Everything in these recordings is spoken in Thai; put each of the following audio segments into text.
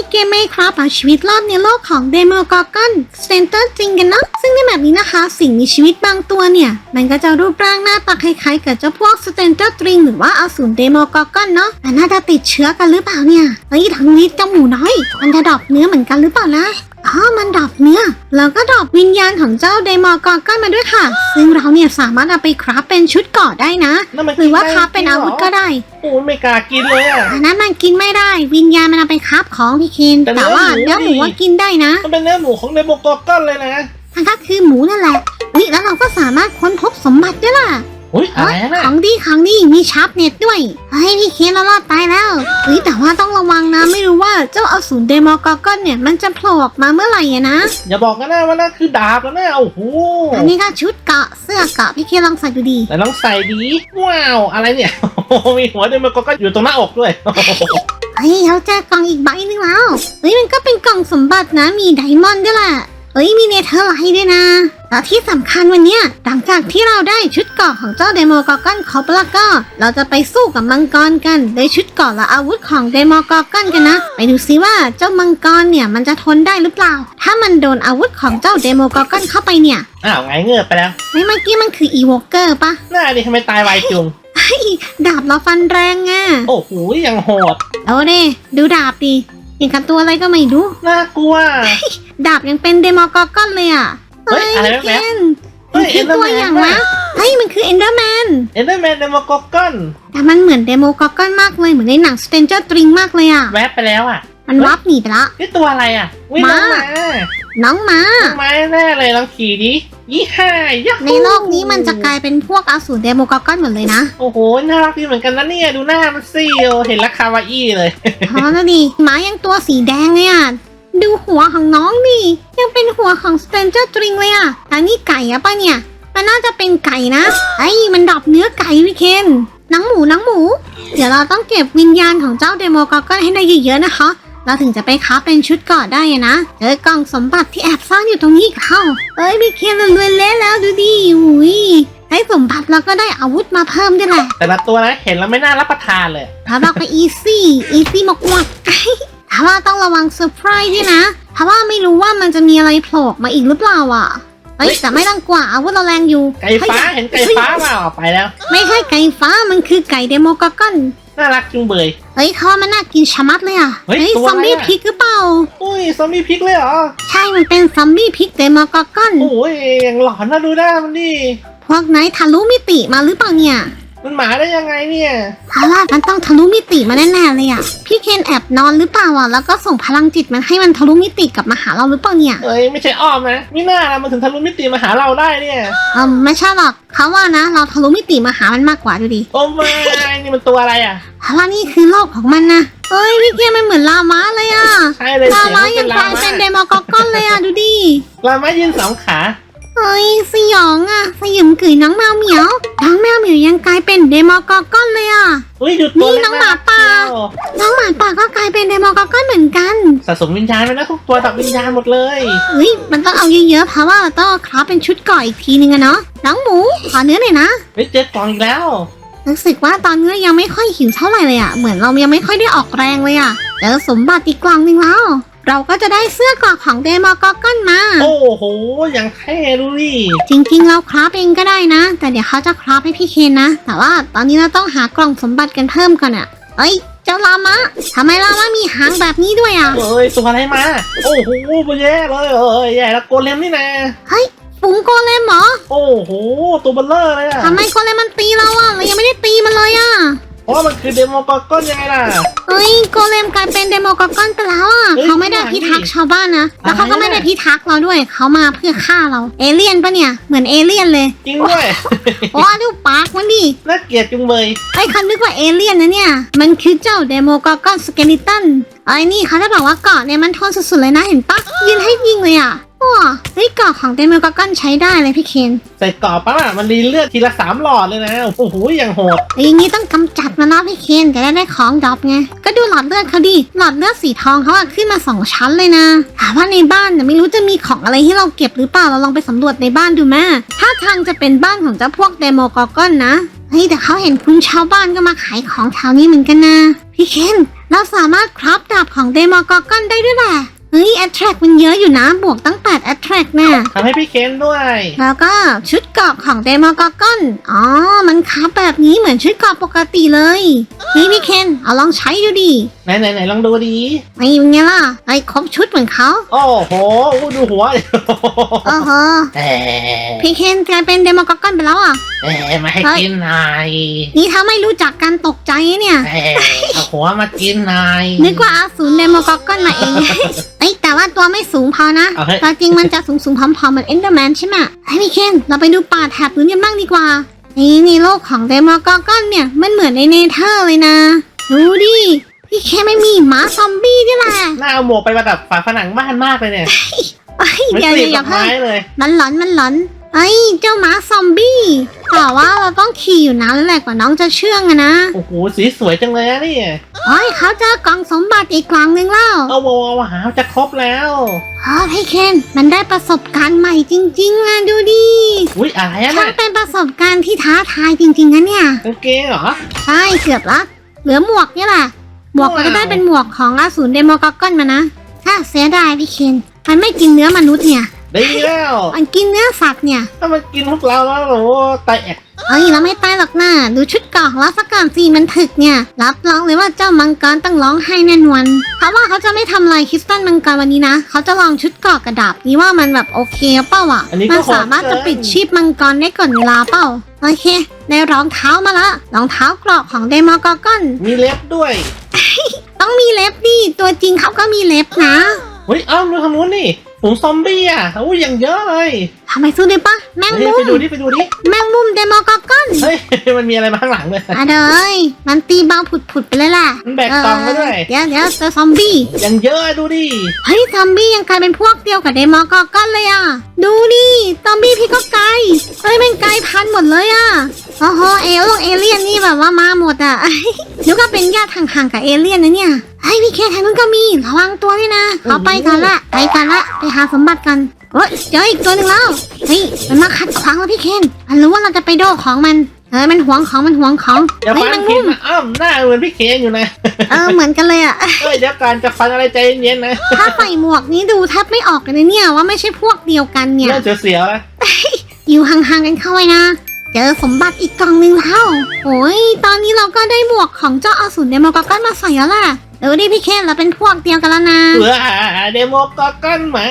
มีเกมไหมครับเอาชีวิตรอดในโลกของเดโมกอร์กอนสเตนเตอร์จริงกันเนาะซึ่งในแบบนี้นะคะ สิ่งมีชีวิตบางตัวเนี่ย มันก็จะรูปร่างหน้าตาคล้ายๆ กับเจ้าพวกสเตนเตอร์จริงหรือว่าอสูรเดโมกอร์กอนเนาะแต่น่าจะติดเชื้อกันหรือเปล่าเนี่ยเฮ้ยทางนี้เจ้าหมูน้อย มันจะดรอปเนื้อเหมือนกันหรือเปล่านะ อ๋อมันดรอปเนื้อแล้วก็ดรอปวิญญาณของเจ้าเดโมกอร์กอนมาด้วยค่ะ ซึ่งเราเนี่ยสามารถเอาไปคราฟเป็นชุดเกราะได้นะ นั่นมันหรือว่ากินคราฟเป็นอาวุธก็ได้โอ้ยไม่กล้ากินเลยอะ อันนั้นมันกินไม่ได้ วิญญาณมันเอาไปคราฟของพี่เคนแต่แต่ว่าเนื้เนื้ออหหมูมูว่าดิกินได้นะมันเป็นเนื้อหมูของเดโมกอร์กอนเลยนะ มันก็คือหมูนั่นแหละอุ๊ยแล้วเราก็สามารถค้นพบสมบัติด้วยล่ะ อุ้ยอะไรเฮ้ยนะ ของดีของดีมีชาร์ปเน็ตด้วยเฮ้ยพี่เคนเรารอดตายแล้วเฮ้ยแต่ว่าต้องระวังนะไม่รู้ว่าเจ้าอสูรเดโมกอร์กอนเนี่ยมันจะโผล่ออกมาเมื่อไหร่อะนะ อย่าบอกกันนะว่านั่นคือดาบแล้วนะโอ้โหอันนี้ก็ชุดเกราะเสื้อเกราะพี่เคนลองใส่ดูดีแต่ลองใส่ดีว้าวอะไรเนี่ยโอ้โหมีหัวเดโมกอร์กอนอยู่ตรงหน้าอกด้วยเฮ้ยเราเจอกล่องอีกใบหนึงแล้วเฮ้ยมันก็เป็นกล่องสมบัตินะมีไดมอนด์ด้วยแหละเฮ้ยมีเนเธอร์ไลท์ด้วยนะ แล้วที่สำคัญวันเนี้ยหลังจากที่เราได้ชุดเกราะของเจ้าเดโมกอร์กอนครบแล้วก็ เราจะไปสู้กับมังกรกันด้วยชุดเกราะและอาวุธของเดโมกอร์กอนกันนะ ไปดูซิว่าเจ้ามังกรเนี่ยมันจะทนได้หรือเปล่า ถ้ามันโดนอาวุธของเจ้าเดโมกอร์กอนเข้าไปเนี่ยอ้าวไงเงือบไปแล้วเฮ้ยเมื่อกี้มันคืออีโวเกอร์ปะหน้าดิทำไมตายไวจุงเฮ้ยดาบเราฟันแรงอะโอ้โหยังโหดเอาเด้ดูดาบดิอย่างกับตัวอะไรก็ไม่รู้น่ากลัว ดาบยังเป็นเดโมกอร์กอนเลยอะ เฮ้ยอะไรแว๊บๆเคนเฮ้มันยคือตัวอย่าง Enderman วะเฮ้ยมันคือเอนเดอร์แมน เอ็นเดอร์แมนเดโมกอร์กอนแต่มันเหมือนเดโมกอร์กอนมากเลยเหมือนในหนังสเตนเจอร์ตริงมากเลยอะ แวบไปแล้วอะ มันวับหนีไปละนี่ตัวอะไรอะวิ่งน้องหม้ามาน้องหมาน้องหมาแน่เลยลองขี่ดิยี่ห้ายะในโลกนี้มันจะกลายเป็นพวกอสูรเดโมกอร์กอนหมดเลยนะ โอ้โห น่ารักดีเหมือนกันนะเนี่ย ดูหน้ามันสิโอเห็นราคาวาอี้เลยพอแล้วดิหมายังตัวสีแดงเลยอะดู หัวของน้องดิยังเป็นหัวของสเตนเจอร์ตริงเลยอะอันนี้ไก่อะปะเนี่ย มันน่าจะเป็นไก่นะไอ้ยมันดรอปเนื้อไก่วิเคนหนังหมูหนังหมู เดี๋ยวเราต้องเก็บวิญญาณของเจ้าเดโมกอร์กอนให้ได้เยอะๆนะคะเราถึงจะไปค้าเป็นชุดเกาะได้อะนะ เจอกล่องสมบัติที่แอบซ่อนอยู่ตรงนี้อีกเข้าเอ้ยพี่เคนเรารวยเละแล้วดูดิอุ้ยได้สมบัติเราก็ได้อาวุธมาเพิ่มด้วยแหละแต่ละตัวนะเห็นแล้วไม่น่ารับประทานเลยถ้าเราก็อีซี่ อีซี่มากๆ ถ้าว่าต้องระวังเซอร์ไพรส์ด้วยนะเพราะว่าไม่รู้ว่ามันจะมีอะไรโผล่ออกมาอีกหรือเปล่าอะเฮ้ยแต่ไม่ต้องกลัวอาวุธเราแรงอยู่ไก่ฟ้าเห็นไก่ฟ้าเปล่าไปแล้ว ไม่ใช่ไก่ฟ้ามันคือไก่เดโมกอร์กอนน่ารักจุงเบยเฮ้ยเขาว่ามันน่ากินชะมัดเลยอะเฮ้ยตัวซอมบี้อะไรอะพริกหรือเปล่าอุ้ยซอมบี้พริกเลยเหรอใช่มันเป็นซอมบี้พริกเดโมกอร์กอนโอ้ยยังหลอนนะดูหน้ามันดิพวกไหนทะลุมิติมาหรือเปล่าเนี่ย มันหมาได้ยังไงเนี่ยเพราะว่ามันต้องทะลุมิติมาแน่ๆเลยอะ พี่เคนแอบนอนหรือเปล่าอะ แล้วก็ส่งพลังจิตมันให้มันทะลุมิติกลับมาหาเราหรือเปล่าเนี่ย เอ้ยไม่ใช่อ้อมนะไม่น่าละมันถึงทะลุมิติมาหาเราได้เนี่ยเออไม่ใช่หรอกเขาว่านะ เราทะลุมิติมาหามันมากกว่าดูดิโอ้ไม่นี่มันตัวอะไรอะเพราะว่านี่คือโลกของมันนะเอ้ยพี่เคนมันเหมือนลามาเลยอะใช่เลยลาเสียงมามันยัเป็งนกลาลายมาเป็นเดโมกอร์กอนเลยอะดูดิลามายืนสองขา เอ้ยสยองอะสยิมกึ๋ยน้องแมวเหมียวน้องแมวเหมียวยังกลายเป็นเดโมกอร์กอนเลยอะอุ้ยดูตัวนี่เล็กน้องหมาป่าเชียวน้องหมาป่าก็กลายเป็นเดโมกอร์กอนเหมือนกันสะสมวิญญาณไปนะทุกตัวดับวิญญาณหมดเลย เฮ้ยมันต้องเอาเยอะๆเพราะว่าเราต้องเอาคราฟเป็นชุดก่ออีกทีนึงอะเนาะน้องหมูขอเนื้อหน่อยนะเฮ้ยเจอกล่องอีกแล้ว รู้สึกว่าตอนนี้ยังไม่ค่อยหิวเท่าไหร่เลยอะเหมือนเรายังไม่ค่อยได้ออกแรงเลยอะเจอสมบัติอีกกล่องหนึงแล้ว เราก็จะได้เสื้อเกราะของเดโมกอร์กอนมา โอ้โห อย่างเท่ดูดิจริงๆ เราคราฟเองก็ได้นะ แต่เดี๋ยวเขาจะคราฟให้พี่เคนนะ แต่ว่าตอนนี้เราต้องหากล่องสมบัติกันเพิ่มก่อนอะเอ้ย เจ้าลามะทำไมลามะมีหางแบบนี้ด้วยอะเอ้ยตัวอะไรมา โอ้โหมันแย่เลยเอ้ยแย่แล้วโกเลมนี่นะเฮ้ยฝูงโกเลมเหรอ โอ้โห ตัวเบลเลอร์เลยอะทำไมโกเลมมันตีเราอะเรายังไม่ได้ตีมันเลยอะเพ ราะว่ามันคือเดโมกอร์กอนยังไงล่ะ เฮ้ยโกเลมกลายเป็นเดโมกอร์กอนไปแล้วอะเฮ้ยเขาไม่ได้พิทักษ์ชาวบ้านนะ แล้วเขาก็อะไรอะไม่ได้พิทักษ์เราด้วยเขามาเพื่อฆ่าเรา เอเลี่ยนปะเนี่ย เหมือนเอเลี่ยนเลยจริงด้วยว้าดูปากมันดิน่าเกลียดจุงเบยไอ้คันนึกว่าเอเลี่ยนนะเนี่ย มันคือเจ้าเดโมกอร์กอนสเกลิตันไอ้นี่เขาจะบอกว่าเกาะเนี่ยมันทนสุดๆเลยนะเห็นปะยืนให้ยิงเลยอะ ว้าเฮ้ยเกาะของเดโมกอร์กอนใช้ได้เลยพี่เคนใส่กรอบปั๊บอะมันรีเลือดทีละสามหลอดเลยนะโอ้โหอย่างโหดแต่อย่างนี้ต้องกำจัดมันนะพี่เคนจะได้ได้ของดรอปไงก็ดูหลอดเลือดเขาดิหลอดเลือดสีทองเขาอะขึ้นมาสองชั้นเลยนะถามว่าในบ้านเนี่ยไม่รู้จะมีของอะไรที่เราเก็บหรือเปล่าเราลองไปสำรวจในบ้านดูแม่ถ้าทางจะเป็นบ้านของเจ้าพวกเดโมกอร์กอนนะเฮ้ยแต่เขาเห็นคุณชาวบ้านก็มาขายของแถวนี้เหมือนกันนะพี่เคนเราสามารถครอปดาบของเดโมกอกอนได้ด้วยแหละ เฮ้ย attract มันเยอะอยู่นะ บวกตั้ง8 attract น่ะ ทำให้พี่เคนด้วย แล้วก็ชุดเกราะของเดโมกอกอนอ๋อ มันคับแบบนี้เหมือนชุดเกราะปกติเลยนี่พี่เคนเอาลองใช้ดูดิไหนไหนไหนลองดูดีไม่เป็นไงล่ะไอ้ครบชุดเหมือนเขาโอ้โหอู้ดูหัวโอ้โหแหมพี่เคนกลายเป็นเดโมกอกอนไปแล้วอะ แหมมาให้กินหน่อยนี่ถ้าไม่รู้จักการตกใจเนี่ย แหมเอาหัวมากินหน่อยนึกว่าอาสูรเดโมกอกอนมาเองเอ้ยแต่ว่าตัวไม่สูงพอนะเอาให้ ตัวจริงมันจะสูงสูงๆผอมๆเหมือนเอนเดอร์แมนใช่ไหมไอ้พี่เคนเราไปดูป่าแถบนู้นกันบ้างดีกว่า นี่นี่โลกของเดโมกอกอนเนี่ยมันเหมือนในเนเธอร์เลยนะ ดูดิ พี่เคนไม่มีหมาซอมบี้ด้วยแหละหน้าเอาหมวกไปประดับฝาผนังบ้านมากเลยเนี่ยเอ้ยเหมือนเดี๋ยวสีเดี๋ยวดอย่าอกเพิ่ง ไม้เลย มันหลอนมันหลอนเอ้ยเจ้าหมาซอมบี้ แต่ว่าเราต้องขี่อยู่นานแล้วแหละกว่าน้องจะเชื่องอะนะโอ้โหสีสวยจังเลยนะเนี่ยเอ้ยเขาเจอกล่องสมบัติอีกกล่องหนึ่งแล้วเอาโวเอาหาจะครบแล้วเฮ้ยพี่เคนมันได้ประสบการณ์ใหม่จริงๆอะดูดิอุ้ยอะไรอะช่าน่ะงเป็นประสบการณ์ที่ท้าทายจริงๆนะเนี่ยกางเกงเหรอ ใช่เกือบละเหลือหมวกนี่แหละหมวกก็จะได้เป็นหมวกของอาสูรเดโมกอกอนมานะถ้าเสียดายพี่เคนมันไม่กินเนื้อมนุษย์เนี่ย ดีแล้วมันกินเนื้อสัตว์เนี่ย ถ้ามันกินพวกเราแล้วโอ้โหตายแอกเฮ้ยเราไม่ตายหรอกนะดูชุดเกราะของเราสักก่อนสิมันถึกเนี่ย รับรองเลยว่าเจ้ามังกรต้องร้องไห้แน่นอนเขาว่าเขาจะไม่ทำลายคริสตัลมังกรวันนี้นะ เขาจะลองชุดเกราะกระดาบนี้ว่ามันแบบโอเคเปล่าอะอันนี้มัก็นสามารถจะปิดชีพมังกรได้ก่อนเวลาเปล่าโอเค ได้รองเท้ามาละรองเท้าเกราะของเดโมกอกอนมีเล็บด้วย ต้องมีเล็บดิตัวจริงเขาก็มีเล็บนะเฮ้ยเอ้าดูทางนู้นนี่ ฝูงซอมบี้อะอุ้ยอย่างเยอะเลยทำไมสู้ได้ปะแมงเฮ้ยมุไปมดูดิไปดูดิ แมงมุมเดโมกอกอนเฮ้ย มันมีอะไรมาข้างหลังเลยอะเด้ยมันตีเบาผุดๆไปเลยแหละมันแบกกล่องมาด้วย เดี๋ยวเดี๋ยวเจอซอมบี้อย่างเยอะดูดิเฮ้ยซอมบี้ยังกลายเป็นพวกเดียวกับเดโมกอกอนเลยอะ ดูดิซอมบี้พี่ก็ไกลเฮ้ยเป็นไกลพันธุ์หมดเลยอะโอ้โหเอลงเอเลี่ยนนี่แบบว่ามาหมดอะนึกว่าเป็นญาติห่างๆกับเอเลี่ยนนะเนี่ยเฮ้ยพี่เคทางนู้นก็มีระวังตัวด้วยนะเอาไปกันละไปกันละไปหาสมบัติกันเฮ้ยเจออีกตัวหนึ่งแล้วเฮ้ยมันมาขัดขวางเราพี่เคนมันรู้ว่าเราจะไปโดของมัน เออมันหวงของมันหวงของอย่าเฮ้ยฟัแมนงผิมุดมนะอ้าวหน้าเหมือนพี่เคนอยู่นะเออเหมือนกันเลยอะเฮ้ยเดี๋ยวการจะฟันอะไรใจเย็นๆนะถ้าใส่หมวกนี้ดูแทบไม่ออกเลยนะเนี่ยว่าไม่ใช่พวกเดียวกันเนี่ย เริ่มเสียวๆแล้วอยู่ห่างๆกันเข้าไว้นะ เจอสมบัติอีกกล่องหนึ่งแล้วโอ้ย ตอนนี้เราก็ได้หมวกของเจ้าอสูรเดโมกอกอนมาใส่แล้วล่ะ เออดิพี่เคนเราเป็นพวกเดียวกันแล้วนะ เผื่อเดโมกอกันมา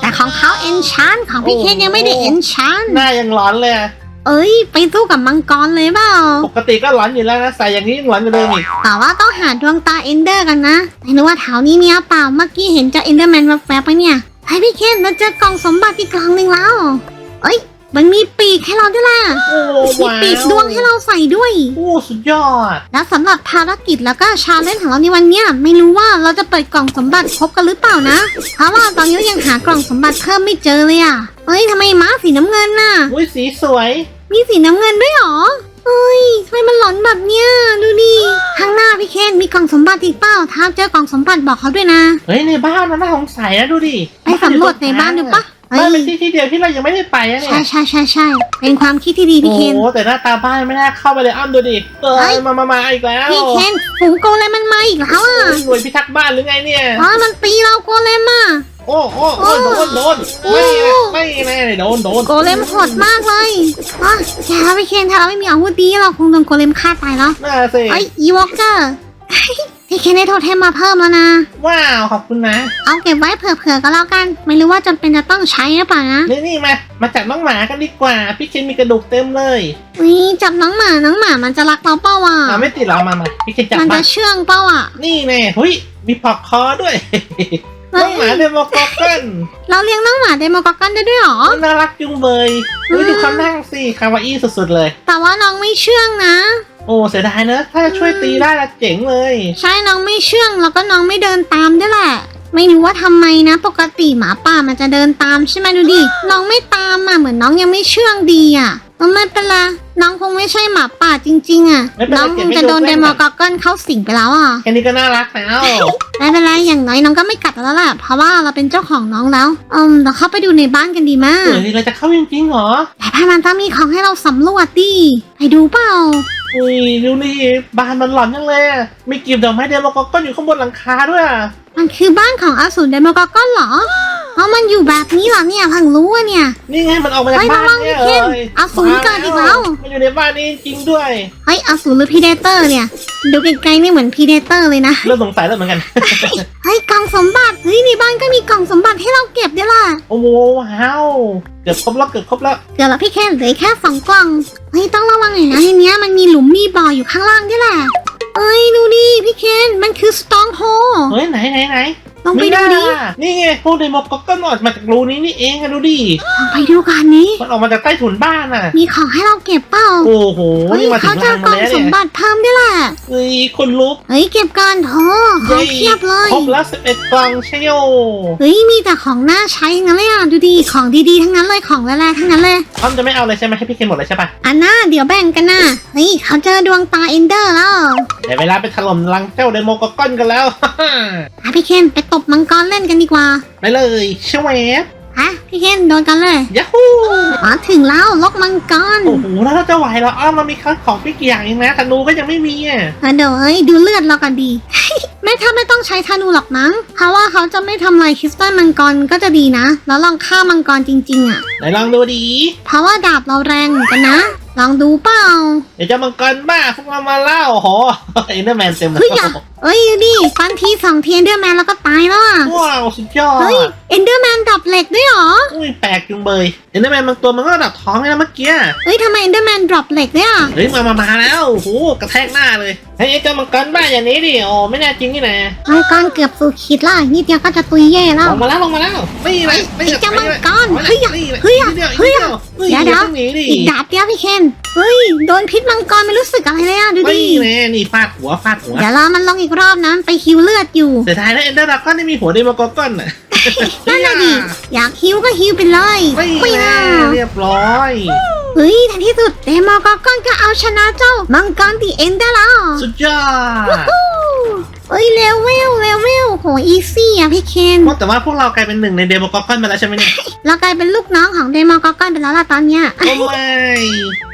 แต่ของเขาเอนชานของพี่เคนยังไม่ได้เอนชาน หน้ายังหลอนเลยอะ เอ้ย ไปสู้กับมังกรเลยเปล่า ปกติก็หลอนอยู่แล้วนะใส่อย่างนี้ยังหลอนอยู่เลยนี่แต่ว่าต้องหาดวงตาเอนเดอร์กันนะไม่รู้ว่าแถวนี้มีหรือเปล่า เมื่อกี้เห็นเจ้าเอนเดอร์แมนแวบๆไปเนี่ยให้พี่เคนเราเจอกล่องสมบัติอีกกล่องหนึ่งแล้ว เอ้ย มันมีปีกให้เราด้วยล่ะโอ้มีว้าวปีกดวงให้เราใส่ด้วย โอ้สุดยอด แล้วสำหรับภารกิจแล้วก็ชาเลนจ์ของเราในวันเนี้ยไม่รู้ว่าเราจะเปิดกล่องสมบัติครบกันหรือเปล่านะ เพราะว่าตอนนี้ยังหากล่องสมบัติเพิ่มไม่เจอเลยอะเอ้ยทำไมม้าสีน้ำเงินน่ะ อุ้ยสีสวย มีสีน้ำเงินด้วยเหรอเอ้ยทำไมมันหลอนแบบเนี้ยดูดิข้างหน้าพี่เคนมีกล่องสมบัติอีกเปล่าถ้าเจอกล่องสมบัติบอกเขาด้วยนะ เฮ้ยในบ้านมันน่าสงสัยนะดูดิไปสำรวจในบ้านดูปะเฮ้ บ้านยเป็นที่ที่เดียวที่เรายังไม่ได้ไปนะเนี่ใช่ยใช่ใช่ใช่เป็นความคิดที่ดีพี่โอ้เคน โหแต่หน้าตาบ้านไม่น่าเข้าไปเลยอ้ำดูดิเอเฮ้อยมามามาอีกแล้วพี่เคนฝูงโกเลมมันมาอีกแล้วอะหน่วยพิทักษ์บ้านหรือไงเนี่ย อ๋อมันตีเราโกเลมอะ โอ้โอ้โอ้โดนโดนโอ้ไม่นะไม่แน่เลยโดนโดนโกเลมโหดมากเลยอะแกพี่เคนถ้าเราไม่มีอาวุธดีเราคงโดนโกเลมฆ่าตายแล้วน่าสิไอ้อีวอเกอร์ พี่เคนได้โทเทมมาเพิ่มแล้วนะ ว้าว ขอบคุณนะ เอาเก็บไว้เผื่อๆก็แล้วกัน ไม่รู้ว่าจำเป็นจะต้องใช้หรือเปล่านะนี่นี่มา มาจับน้องหมากันดีกว่า พี่เคนมีกระดูกเต็มเลยวิจับน้องหมาน้องหมามันจะรักเราเปล่าอะอ่าไม่ติดหรอมามาพี่เคนจับมันมาจะเชื่องเปล่าอะนี่แน่หุยมีปลอกคอด้วย น้องหมาเดโมกอเกิลเราเลี้ยงน้องหมาเดโมกอกันได้ด้วยเหรอ น่ารักจุงเบยอุ้ยดูเขานั่งสิคาวาอี้สุดๆเลย แต่ว่าน้องไม่เชื่องนะ โอ้เสียดายเนอะถ้าจะช่วยตีได้ละเจ๋งเลย ใช่น้องไม่เชื่องแล้วก็น้องไม่เดินตามด้วยแหละ ไม่รู้ว่าทำไมนะ ปกติหมาป่ามันจะเดินตามใช่ไหมดูดิน้องไม่ตามอะเหมือนน้องยังไม่เชื่องดีอะเออไม่เป็นไรน้องคงไม่ใช่หมาป่าจริง ๆ อะไม่เป็นไรน้องคงเก็จะบให้ดูโดนเพื่เดอนโมกอกันเข้าสิงไปแล้วอะแค่นี้ก็น่ารักแล้วไม่เป็นไรอย่างน้อยน้องก็ไม่กัดแล้วแหละเพราะว่าเราเป็นเจ้าของน้องแล้วอืมเราเข้าไปดูในบ้านกันดีมากเฮ้ยเราจะเข้าจริงๆเหรอแต่พามันต้องมีของให้เราสำรวจดิไปดูเปล่า อุ้ยดูนี่บ้านมันหลอนจังเลยอะมีกีบดอกไม้เดโมกอก้อนอยู่ข้างบนหลังคาด้วยอะมันคือบ้านของอสูรเดโมกอร์กอนเหรอ เพราะมันอยู่แบบนี้เหรอเนี่ยเพิ่งรู้อะเนี่ย นี่ไงมันออกมาจากเฮ้ยบ้านระวังเนี่ยพี่เข้มเอ้ยอสูรเกิดอีกแล้ว มันอยู่ในบ้านนี้จริงด้วย เฮ้ยอสูรหรือพีเดเตอร์เนี่ย ดูไกลๆนี่เหมือนพีเดเตอร์เลยนะ เริ่มสงสัยแล้วเหมือนกัน เฮ้ยกล่องสมบัติเฮ้ยในบ้านก็มีกล่องสมบัติให้เราเก็บด้วยล่ะ โอ้โหว้าวเกือบครบแล้วเกือบครบแล้ว เดี๋ยวละพี่เคนเหลือแค่สองกล่อง เฮ้ยต้องระวังหน่อยนะในเนี้ยมันมีหลุมมีบ่ออยู่ข้างล่างด้วยแหละ เอ้ยดูดิพี่เคนมันคือสตองโฮเฮ้ยไหนไหนไหน ลองไปม่ดูดิน่านี่ไงพวกเดโมกอก้อนออกมาจากรูนี้นี่เองอะดูดิลองไปดูกันนี้มันออกมาจากใต้ถุนบ้านอะมีของให้เราเก็บเปล่าโอ้โหเฮ้ยนี่มาถึเขางเจรัองกล่มาองแล้วสเนี่มยบัติเพิ่มด้วยแหละเฮ้ยคนลุกเฮ้ยเก็บกันโถของเพียบเลยครบแล้วสิบเอ็ดกล่องใช่โยเฮ้ยมีแต่ของน่าใช้งั้นเลยอะดูดิของดีๆทั้งนั้นเลยของแร่ๆทั้งนั้นเลยอ้อมจะไม่เอาเลยใช่ไหมให้พี่เคนหมดเลยใช่ปะอันน่าเดี๋ยวแบ่งกันนะเฮ้ยเขาเจอดวงตาเอนเดอร์แล้วเดี๋ยวเวลาไปถล่มรังเจ้าเดโมกอก้อนกันแล้วอะพี่เคนไปตบมังกรเล่นกันดีกว่า ไปเลยเชวฟฮะพี่เคนโดนกันเลยยาฮูมาถึงแล้วลกมังกรโอ้โหแล้วเราจะไหวเหรออ้อมเรามีคัสของพี่กี่อย่างเองนะธนูก็ยังไม่มีอะอะเดี๋ยวเอ้ยดูเลือดเรากันดี ไม่ถ้าไม่ต้องใช้ธนูหรอกมั้งเพราะว่าเขาจะไม่ทำลายคริสตัลมังกรก็จะดีนะ แล้วลองฆ่ามังกรจริง ๆ อะ ไหนลองดูดีเพราะว่าดาบเราแรงเหมือนกันนะ ลองดูเปล่าเดี๋ยวเจะมังกรบ้าพวกเรามาเล่าโอ้โหเอ็นเดอร์แมนเต็มเลเฮ้ยยอย่า เอ้ยดูดิฟันทีสองเทียนเดอร์แมนแล้วก็ตายแล้วอะว้าวสุดยอดเฮ้ยเอนเดอร์แมนดับเหล็กด้วยเหรออุ้ยแปลกจุงเบยเอ็นเดอร์แมนบางตัวมันก็ระดับท้องเลยนะเมื่อกี้เฮ้ยทำไมเอนเดอร์แมนดรอปเหล็กด้วยอะเฮ้ยมามามาแล้วโอ้โหกระแทกหน้าเลยเฮ้ยไอ้เจ้ามังกรบ้าอย่างนี้ดิโอ้ไม่น่าจริงนี่นะมังกรเกือบสู่ขีดละนิดเดียวก็จะตุยแย่แล้วลงมาแล้วลงมาแล้วไม่เลยไอ้เจ้ามังกรไม่เฮ้ยอย่าไม่เฮ้ยอย่านิดดีวเฮ้ยอย่าเฮ้ยเดี๋ยวอย่าหนีดิอีกดาบเดียวพี่เคนเฮ้ยโดนพิษมังกรไม่รู้สึกอะไรเลยอะดูไม่ดิแน่นี่ฟาดหัวฟาดหัวเดี๋ยวรอมันลงอีกรอบนะไปฮิวเลือดอยู่แต่ท้ายแล้วเอ็นเดอร์ดากอนนี่มีหัวเดโมกอก้อนน่ะนั่นน่ะดิอยากฮิวก็ฮิวไปเลยไม่ไม่แน่น่าเรียบร้อย เฮ้ยในที่สุดเดโมกอกอนก็เอาชนะเจ้ามังกรตีเอ็นได้แล้วสุดยอดเฮ้ยเลเวลเลเวลโหอีซี่อะพี่เคนว่าแต่ว่าพวกเรากลายเป็นหนึ่งในเดโมกอก้อนมาแล้วใช่ไหมเนี่ย เรากลายเป็นลูกน้องของเดโมกอกอนไปแล้วล่ะตอนเนี้ย โอ้ไม่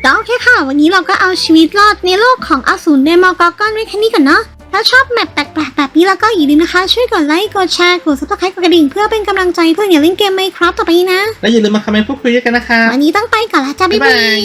ก็โอเคค่ะ วันนี้เราก็เอาชีวิตรอดในโลกของอสูรเดโมกอกอนไว้แค่นี้ก่อนเนาะ ถ้าชอบแมปแปลกๆแบบนี้แล้วก็อย่าลืมนะคะ ช่วยกดไลค์กดแชร์กดซับสไครต์กดกระดิ่งเพื่อเป็นกำลังใจเพื่ออย่าเล่นเกมไม่ครับต่อไปนี้นะ แล้วอย่าลืมมาคอมเมนต์พูดคุยกันนะคะ วันนี้ต้องไปก่อนละจ้าบ๊ายบ๊ายบาบายย